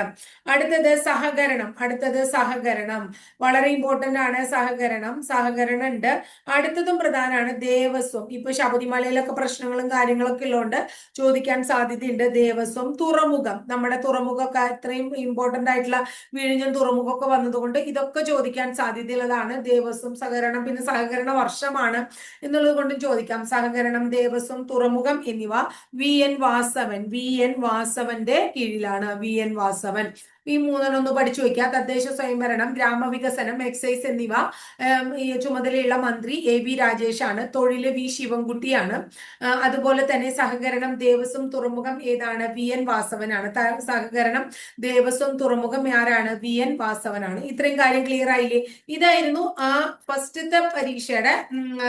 അടുത്തത് സഹകരണം. അടുത്തത് സഹകരണം. വളരെ ഇമ്പോർട്ടന്റ് ആണ് സഹകരണം. സഹകരണം ഉണ്ട്. അടുത്തതും പ്രധാനമാണ് ദേവസ്വം. ഇപ്പൊ ശബരിമലയിലൊക്കെ പ്രശ്നങ്ങളും കാര്യങ്ങളൊക്കെ ഉള്ളതുകൊണ്ട് ചോദിക്കാൻ സാധ്യതയുണ്ട് ദേവസ്വം. തുറമുഖം. നമ്മുടെ തുറമുഖമൊക്കെ ഇത്രയും ഇമ്പോർട്ടന്റ് ആയിട്ടുള്ള വിഴിഞ്ഞം തുറമുഖമൊക്കെ വന്നതുകൊണ്ട് ഇതൊക്കെ ചോദിക്കാൻ സാധ്യതയുള്ളതാണ് ദേവസ്വം സഹകരണം. പിന്നെ സഹകരണ വർഷമാണ് എന്നുള്ളത് കൊണ്ടും ചോദിക്കാം. സഹകരണം ദേവസ്വം തുറമുഖം എന്നിവ V N Vasavan V N വാസവന്റെ കീഴിലാണ്. V N Vasavan. ഈ മൂന്നെണ്ണം ഒന്ന് പഠിച്ചു വെക്കുക തദ്ദേശ സ്വയംഭരണം ഗ്രാമവികസനം എക്സൈസ് എന്നിവ ചുമതലയുള്ള മന്ത്രി എ രാജേഷ് ആണ് തൊഴിൽ വി ശിവൻകുട്ടിയാണ്. അതുപോലെ തന്നെ സഹകരണം ദേവസ്വം തുറമുഖം ഏതാണ്? വി എൻ വാസവനാണ്. സഹകരണം ദേവസ്വം തുറമുഖം ആരാണ്? വി എൻ വാസവനാണ്. ഇത്രയും കാര്യം ക്ലിയർ ആയില്ലേ? ഇതായിരുന്നു ആ ഫസ്റ്റത്തെ പരീക്ഷയുടെ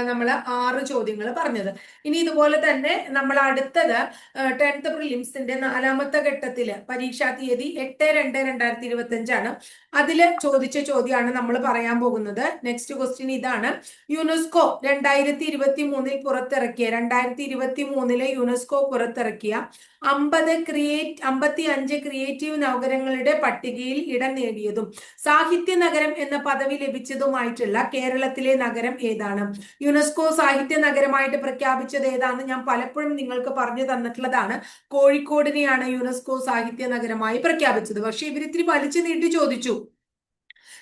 നമ്മൾ ആറ് ചോദ്യങ്ങൾ പറഞ്ഞത്. ഇനി ഇതുപോലെ തന്നെ നമ്മൾ അടുത്തത് ടെൻത്ത് പ്രിലിംസിന്റെ നാലാമത്തെ ഘട്ടത്തിൽ പരീക്ഷാ തീയതി എട്ട് രണ്ട് രണ്ടായിരത്തി ഇരുപത്തി അഞ്ചാണ് അതിൽ ചോദിച്ച ചോദ്യമാണ് നമ്മൾ പറയാൻ പോകുന്നത്. നെക്സ്റ്റ് ക്വസ്റ്റ്യൻ ഇതാണ്. യുനെസ്കോ രണ്ടായിരത്തി ഇരുപത്തി മൂന്നിൽ പുറത്തിറക്കിയ രണ്ടായിരത്തി ഇരുപത്തി മൂന്നിലെ യുനെസ്കോ പുറത്തിറക്കിയ അമ്പത് ക്രിയേറ്റ് അമ്പത്തി അഞ്ച് ക്രിയേറ്റീവ് നഗരങ്ങളുടെ പട്ടികയിൽ ഇടം നേടിയതും സാഹിത്യ നഗരം എന്ന പദവി ലഭിച്ചതുമായിട്ടുള്ള കേരളത്തിലെ നഗരം ഏതാണ്? യുനെസ്കോ സാഹിത്യ നഗരമായിട്ട് പ്രഖ്യാപിച്ചത് ഏതാണെന്ന് ഞാൻ പലപ്പോഴും നിങ്ങൾക്ക് പറഞ്ഞു തന്നിട്ടുള്ളതാണ്. കോഴിക്കോടിനെയാണ് യുനെസ്കോ സാഹിത്യ നഗരമായി പ്രഖ്യാപിച്ചത്. പക്ഷെ ഇവരിത്തിരി വലിച്ചു നീട്ടി ചോദിച്ചു.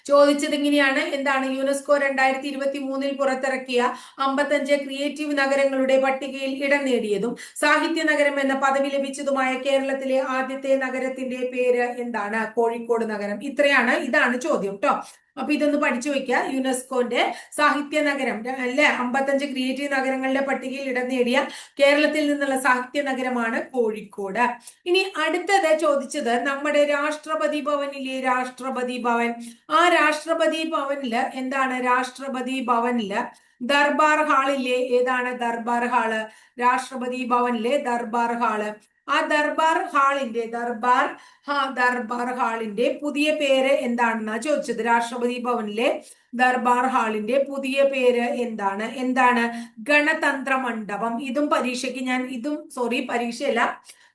ചോദിച്ചത് ഇങ്ങനെയാണ്. എന്താണ് യുനെസ്കോ രണ്ടായിരത്തി ഇരുപത്തി മൂന്നിൽ പുറത്തിറക്കിയ അമ്പത്തഞ്ച് ക്രിയേറ്റീവ് നഗരങ്ങളുടെ പട്ടികയിൽ ഇടം നേടിയതും സാഹിത്യ നഗരം എന്ന പദവി ലഭിച്ചതുമായ കേരളത്തിലെ ആദ്യത്തെ നഗരത്തിന്റെ പേര് എന്താണ്? കോഴിക്കോട് നഗരം. ഇത്രയാണ്. ഇതാണ് ചോദ്യം കേട്ടോ അപ്പൊ ഇതൊന്ന് പഠിച്ചു വെക്കുക യുനെസ്കോന്റെ സാഹിത്യ നഗരം അല്ലെ അമ്പത്തഞ്ച് ക്രിയേറ്റീവ് നഗരങ്ങളുടെ പട്ടികയിൽ ഇടം നേടിയ കേരളത്തിൽ നിന്നുള്ള സാഹിത്യ നഗരമാണ് കോഴിക്കോട്. ഇനി അടുത്തത് ചോദിച്ചത് നമ്മുടെ രാഷ്ട്രപതി ഭവനിലെ രാഷ്ട്രപതി ഭവൻ. ആ രാഷ്ട്രപതി ഭവനിൽ എന്താണ്? രാഷ്ട്രപതി ഭവനിൽ ദർബാർ ഹാളില്ലേ? ഏതാണ് ദർബാർ ഹാൾ? രാഷ്ട്രപതി ഭവനിലെ ദർബാർ ഹാൾ. ആ ദർബാർ ഹാളിന്റെ ദർബാർ ഹാ ദർബാർ ഹാളിന്റെ പുതിയ പേര് എന്താണെന്നാ ചോദിച്ചത്? രാഷ്ട്രപതി ഭവനിലെ ദർബാർ ഹാളിന്റെ പുതിയ പേര് എന്താണ്? എന്താണ്? ഗണതന്ത്ര മണ്ഡപം. ഇതും പരീക്ഷയ്ക്ക് ഞാൻ ഇതും സോറി പരീക്ഷയല്ല.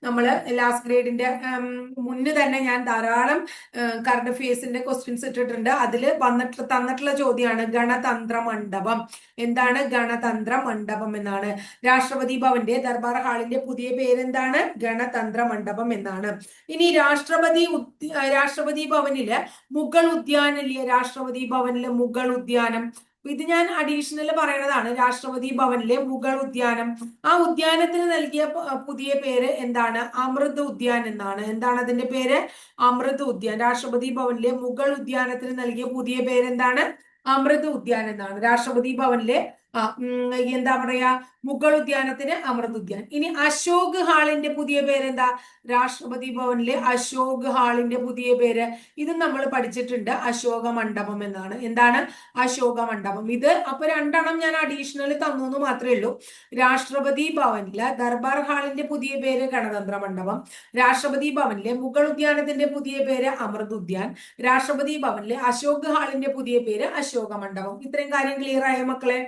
നമ്മൾ ലാസ്റ്റ് ഗ്രേഡിന്റെ മുന്നേ തന്നെ ഞാൻ ധാരാളം കറണ്ട് അഫയേഴ്സിന്റെ ക്വസ്റ്റ്യൻസ് ഇട്ടിട്ടുണ്ട്. അതിൽ വന്നിട്ട് തന്നിട്ടുള്ള ചോദ്യമാണ് ഗണതന്ത്ര മണ്ഡപം. എന്താണ് ഗണതന്ത്ര മണ്ഡപം എന്നാണ്. രാഷ്ട്രപതി ഭവന്റെ ദർബാർ ഹാളിന്റെ പുതിയ പേരെന്താണ്? ഗണതന്ത്ര മണ്ഡപം എന്നാണ്. ഇനി രാഷ്ട്രപതി രാഷ്ട്രപതി ഭവനിൽ മുഗൾ ഉദ്യാനിലെ രാഷ്ട്രപതി ഭവനിലെ മുഗൾ ഉദ്യാനം. ഇത് ഞാൻ അഡീഷണൽ പറയണതാണ്. രാഷ്ട്രപതി ഭവനിലെ മുഗൾ ഉദ്യാനം. ആ ഉദ്യാനത്തിന് നൽകിയ പുതിയ പേര് എന്താണ്? അമൃത് ഉദ്യാൻ എന്നാണ്. എന്താണ് അതിന്റെ പേര്? അമൃത് ഉദ്യാൻ. രാഷ്ട്രപതി ഭവനിലെ മുഗൾ ഉദ്യാനത്തിന് നൽകിയ പുതിയ പേര് എന്താണ്? അമൃത് ഉദ്യാൻ എന്നാണ്. രാഷ്ട്രപതി ഭവനിലെ ആ എന്താ പറയാ മുഗൾ ഉദ്യാനത്തിന് അമൃത് ഉദ്യാൻ ഇനി അശോക് ഹാളിന്റെ പുതിയ പേര് എന്താ രാഷ്ട്രപതി ഭവനിലെ അശോക് ഹാളിന്റെ പുതിയ പേര്. ഇത് നമ്മൾ പഠിച്ചിട്ടുണ്ട്. അശോക മണ്ഡപം എന്നാണ്. എന്താണ്? അശോക മണ്ഡപം. ഇത് അപ്പൊ രണ്ടെണ്ണം ഞാൻ അഡീഷണൽ തന്നു എന്ന് മാത്രമേ ഉള്ളൂ. രാഷ്ട്രപതി ഭവനിലെ ദർബാർ ഹാളിന്റെ പുതിയ പേര് ഗണതന്ത്ര മണ്ഡപം. രാഷ്ട്രപതി ഭവനിലെ മുഗൾ ഉദ്യാനത്തിന്റെ പുതിയ പേര് അമൃത് ഉദ്യാൻ രാഷ്ട്രപതി ഭവനിലെ അശോക് ഹാളിന്റെ പുതിയ പേര് അശോക മണ്ഡപം. ഇത്രയും കാര്യം ക്ലിയർ ആയ മക്കളെ?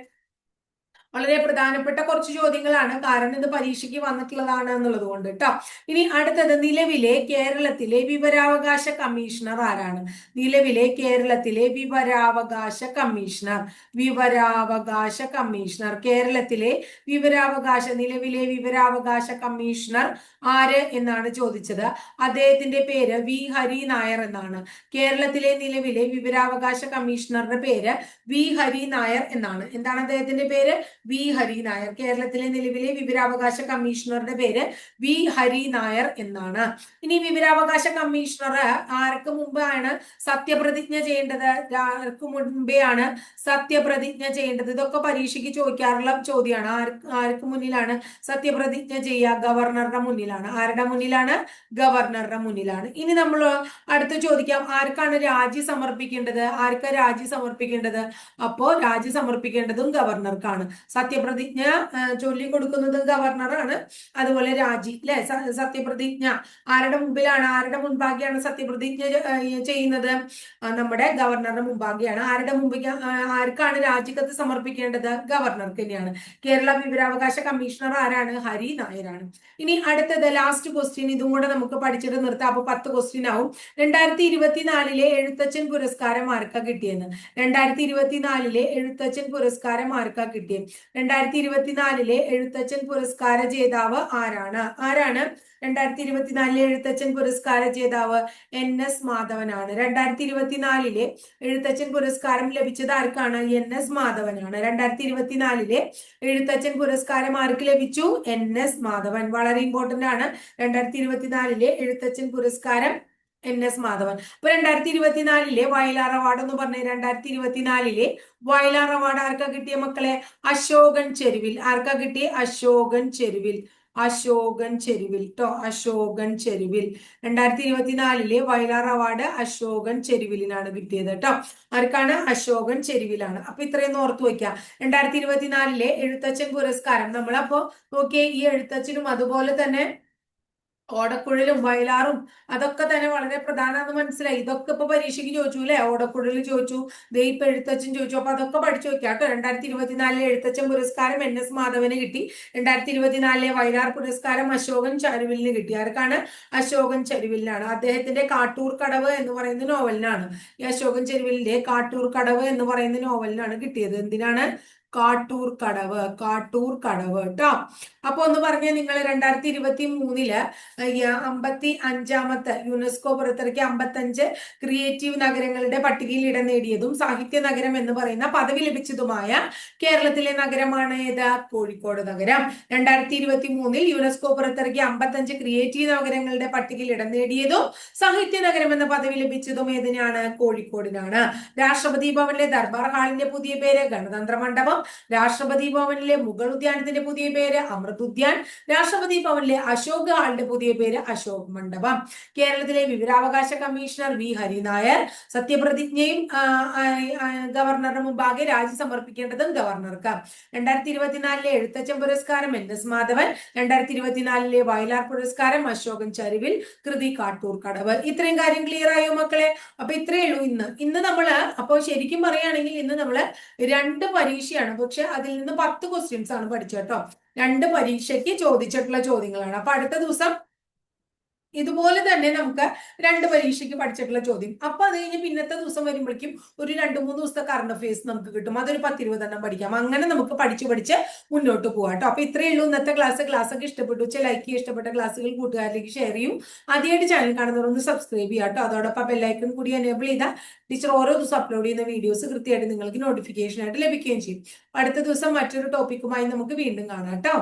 വളരെ പ്രധാനപ്പെട്ട കുറച്ച് ചോദ്യങ്ങളാണ്. കാരണം ഇത് പരീക്ഷയ്ക്ക് വന്നിട്ടുള്ളതാണ് എന്നുള്ളത് കൊണ്ട് കേട്ടോ ഇനി അടുത്തത് നിലവിലെ കേരളത്തിലെ വിവരാവകാശ കമ്മീഷണർ ആരാണ്? നിലവിലെ കേരളത്തിലെ വിവരാവകാശ കമ്മീഷണർ. വിവരാവകാശ കമ്മീഷണർ. കേരളത്തിലെ വിവരാവകാശ നിലവിലെ വിവരാവകാശ കമ്മീഷണർ ആര് എന്നാണ് ചോദിച്ചത്? അദ്ദേഹത്തിന്റെ പേര് വി. ഹരി നായർ എന്നാണ്. കേരളത്തിലെ നിലവിലെ വിവരാവകാശ കമ്മീഷണറുടെ പേര് വി. ഹരി നായർ എന്നാണ്. എന്താണ് അദ്ദേഹത്തിന്റെ പേര്? വി ഹരി നായർ. കേരളത്തിലെ നിലവിലെ വിവരാവകാശ കമ്മീഷണറുടെ പേര് വി ഹരി നായർ എന്നാണ്. ഇനി വിവരാവകാശ കമ്മീഷണർ ആർക്ക് മുമ്പാണ് സത്യപ്രതിജ്ഞ ചെയ്യേണ്ടത്? ആർക്ക് മുൻപേ ആണ് സത്യപ്രതിജ്ഞ ചെയ്യേണ്ടത്? ഇതൊക്കെ പരീക്ഷയ്ക്ക് ചോദിക്കാറുള്ള ചോദ്യമാണ്. ആർക്ക് ആർക്ക് മുന്നിലാണ് സത്യപ്രതിജ്ഞ ചെയ്യുക? ഗവർണറുടെ മുന്നിലാണ്. ആരുടെ മുന്നിലാണ്? ഗവർണറുടെ മുന്നിലാണ്. ഇനി നമ്മൾ അടുത്ത് ചോദിക്കാം. ആർക്കാണ് രാജി സമർപ്പിക്കേണ്ടത്? ആർക്കാണ് രാജി സമർപ്പിക്കേണ്ടത്? അപ്പോ രാജി സമർപ്പിക്കേണ്ടതും ഗവർണർക്കാണ്. സത്യപ്രതിജ്ഞ ചൊല്ലിക്കൊടുക്കുന്നത് ഗവർണറാണ്. അതുപോലെ രാജി അല്ലെ സത്യപ്രതിജ്ഞ. ആരുടെ മുമ്പിലാണ്? ആരുടെ മുൻപാകെയാണ് സത്യപ്രതിജ്ഞ ചെയ്യുന്നത്? നമ്മുടെ ഗവർണറുടെ മുമ്പാകെയാണ്. ആരുടെ മുമ്പിൽ ആർക്കാണ് രാജിക്കത്ത് സമർപ്പിക്കേണ്ടത്? ഗവർണർക്ക് തന്നെയാണ് കേരള വിവരാവകാശ കമ്മീഷണർ ആരാണ്? ഹരി നായരാണ്. ഇനി അടുത്തത് ലാസ്റ്റ് ക്വസ്റ്റ്യൻ ഇതും കൂടെ നമുക്ക് പഠിച്ചിട്ട് നിർത്താം. അപ്പൊ പത്ത് ക്വസ്റ്റ്യൻ ആവും. രണ്ടായിരത്തി ഇരുപത്തിനാലിലെ എഴുത്തച്ഛൻ പുരസ്കാരം ആർക്കാ കിട്ടിയെന്ന്? രണ്ടായിരത്തി ഇരുപത്തിനാലിലെ എഴുത്തച്ഛൻ പുരസ്കാരം ആർക്കാ കിട്ടിയത് രണ്ടായിരത്തി ഇരുപത്തിനാലിലെ എഴുത്തച്ഛൻ പുരസ്കാര ജേതാവ് ആരാണ്? ആരാണ്? രണ്ടായിരത്തി ഇരുപത്തിനാലിലെ എഴുത്തച്ഛൻ പുരസ്കാര ജേതാവ് എൻ എസ് മാധവനാണ്. രണ്ടായിരത്തി ഇരുപത്തിനാലിലെ എഴുത്തച്ഛൻ പുരസ്കാരം ലഭിച്ചത് ആർക്കാണ്? എൻ എസ് മാധവനാണ്. രണ്ടായിരത്തി ഇരുപത്തിനാലിലെ എഴുത്തച്ഛൻ പുരസ്കാരം ആർക്ക് ലഭിച്ചു? N S Madhavan. വളരെ ഇമ്പോർട്ടന്റ് ആണ്. രണ്ടായിരത്തി ഇരുപത്തിനാലിലെ എഴുത്തച്ഛൻ പുരസ്കാരം എൻ എസ് മാധവൻ. അപ്പൊ രണ്ടായിരത്തി ഇരുപത്തിനാലിലെ വയലാർ അവാർഡ് എന്ന് പറഞ്ഞ രണ്ടായിരത്തി ഇരുപത്തിനാലിലെ വയലാർ അവാർഡ് ആർക്കാ കിട്ടിയ മക്കളെ? അശോകൻ ചെരുവിൽ. ആർക്കാ കിട്ടിയ? അശോകൻ ചെരുവിൽ. അശോകൻ ചെരുവിൽ ട്ടോ. അശോകൻ ചെരുവിൽ. രണ്ടായിരത്തി ഇരുപത്തിനാലിലെ വയലാർ അവാർഡ് അശോകൻ ചെരുവിലിനാണ് കിട്ടിയത് കേട്ടോ ആർക്കാണ്? അശോകൻ ചെരുവിലാണ്. അപ്പൊ ഇത്രയും ഓർത്തു വയ്ക്കാം രണ്ടായിരത്തി ഇരുപത്തിനാലിലെ എഴുത്തച്ഛൻ പുരസ്കാരം. നമ്മളപ്പോ നോക്കിയേ ഈ എഴുത്തച്ഛനും അതുപോലെ തന്നെ ഓടക്കുഴലും വയലാറും അതൊക്കെ തന്നെ വളരെ പ്രധാനമാണെന്ന് മനസ്സിലായി. ഇതൊക്കെ ഇപ്പൊ പരീക്ഷയ്ക്ക് ചോദിച്ചു അല്ലെ? ഓടക്കുഴൽ ചോദിച്ചു ദേ ഇപ്പൊ എഴുത്തച്ഛൻ ചോദിച്ചു. അപ്പൊ അതൊക്കെ പഠിച്ചു വെക്കാം കേട്ടോ. രണ്ടായിരത്തി ഇരുപത്തിനാലിലെ എഴുത്തച്ഛൻ പുരസ്കാരം എൻ എസ് മാധവന് കിട്ടി. രണ്ടായിരത്തി ഇരുപത്തിനാലിലെ വയലാർ പുരസ്കാരം അശോകൻ ചരുവിലിന് കിട്ടി. ആർക്കാണ്? അശോകൻ ചരുവിലിനാണ്. അദ്ദേഹത്തിന്റെ കാട്ടൂർ കടവ് എന്ന് പറയുന്ന നോവലിനാണ് ഈ അശോകൻ ചരുവിലിന്റെ കാട്ടൂർ കടവ് എന്ന് പറയുന്ന നോവലിനാണ് കിട്ടിയത്. എന്തിനാണ്? കാട്ടൂർ കടവ് കാട്ടൂർ കടവ് കേട്ടോ അപ്പൊ ഒന്ന് പറഞ്ഞ നിങ്ങൾ രണ്ടായിരത്തി ഇരുപത്തി മൂന്നിൽ അമ്പത്തി അഞ്ചാമത്തെ യുനെസ്കോ പുറത്തിറക്കിയ അമ്പത്തഞ്ച് ക്രിയേറ്റീവ് നഗരങ്ങളുടെ പട്ടികയിൽ ഇടം നേടിയതും സാഹിത്യ നഗരം എന്ന് പറയുന്ന പദവി ലഭിച്ചതുമായ കേരളത്തിലെ നഗരമാണ് ഏത്? കോഴിക്കോട് നഗരം. രണ്ടായിരത്തി ഇരുപത്തി മൂന്നിൽ യുനെസ്കോ പുറത്തിറക്കിയ അമ്പത്തഞ്ച് ക്രിയേറ്റീവ് നഗരങ്ങളുടെ പട്ടികയിൽ ഇടം നേടിയതും സാഹിത്യ നഗരം എന്ന പദവി ലഭിച്ചതും ഏതിനാണ്? കോഴിക്കോടിനാണ്. രാഷ്ട്രപതി ഭവനിലെ ദർബാർ ഹാളിന്റെ പുതിയ പേര് ഗണതന്ത്ര മണ്ഡപം രാഷ്ട്രപതി ഭവനിലെ മുഗൾ ഉദ്യാനത്തിന്റെ പുതിയ പേര് അമൃത് ഉദ്യാൻ രാഷ്ട്രപതി ഭവനിലെ അശോക് ഹാളിന്റെ പുതിയ പേര് അശോക് മണ്ഡപം. കേരളത്തിലെ വിവരാവകാശ കമ്മീഷണർ വി ഹരിനായർ സത്യപ്രതിജ്ഞയും ഗവർണറിന് മുമ്പാകെ രാജി സമർപ്പിക്കേണ്ടതും ഗവർണർക്ക്. രണ്ടായിരത്തി ഇരുപത്തിനാലിലെ എഴുത്തച്ഛൻ പുരസ്കാരം എൻ എസ് മാധവൻ രണ്ടായിരത്തി ഇരുപത്തിനാലിലെ വയലാർ പുരസ്കാരം അശോകൻ ചരിവിൽ കൃതി കാട്ടൂർ കടവ് ഇത്രയും കാര്യം ക്ലിയർ ആയോ മക്കളെ? അപ്പൊ ഇത്രയേ ഉള്ളൂ ഇന്ന്. ഇന്ന് നമ്മൾ അപ്പോൾ ശരിക്കും പറയുകയാണെങ്കിൽ ഇന്ന് നമ്മൾ രണ്ട് പരീക്ഷയാണ് പക്ഷെ അതിൽ നിന്ന് പത്ത് ക്വസ്റ്റ്യൻസ് ആണ് പഠിച്ചത് കേട്ടോ. രണ്ട് പരീക്ഷയ്ക്ക് ചോദിച്ചിട്ടുള്ള ചോദ്യങ്ങളാണ്. അപ്പൊ അടുത്ത ദിവസം ഇതുപോലെ തന്നെ നമുക്ക് രണ്ട് പരീക്ഷയ്ക്ക് പഠിച്ചിട്ടുള്ള ചോദ്യം. അപ്പൊ അത് കഴിഞ്ഞ് പിന്നത്തെ ദിവസം വരുമ്പോഴേക്കും ഒരു രണ്ട് മൂന്ന് ദിവസത്തെ കറണ്ട് അഫയേഴ്സ് നമുക്ക് കിട്ടും. അതൊരു പത്തിരുപതെണ്ണം പഠിക്കാം. അങ്ങനെ നമുക്ക് പഠിച്ച് പഠിച്ച് മുന്നോട്ട് പോകാം കേട്ടോ. അപ്പൊ ഇത്രയേ ഉള്ളൂ. ഇന്നത്തെ ക്ലാസ് ക്ലാസ് ഒക്കെ ഇഷ്ടപ്പെട്ടു. വെച്ചാൽ ലൈക്ക് ചെയ്യുക ഇഷ്ടപ്പെട്ട ക്ലാസ്സുകൾ കൂട്ടുകാരിലേക്ക് ഷെയർ ചെയ്യും. ആദ്യമായിട്ട് ചാനൽ കാണുന്നവർ ഒന്ന് സബ്സ്ക്രൈബ് ചെയ്യാം കേട്ടോ. അതോടൊപ്പം ബെല്ലൈക്കൺ കൂടി എനേബിൾ ചെയ്താൽ ടീച്ചർ ഓരോ ദിവസം അപ്ലോഡ് ചെയ്യുന്ന വീഡിയോസ് കൃത്യമായിട്ട് നിങ്ങൾക്ക് നോട്ടിഫിക്കേഷൻ ആയിട്ട് ലഭിക്കുകയും ചെയ്യും. അടുത്ത ദിവസം മറ്റൊരു ടോപ്പിക്കുമായി നമുക്ക് വീണ്ടും കാണാം കേട്ടോ.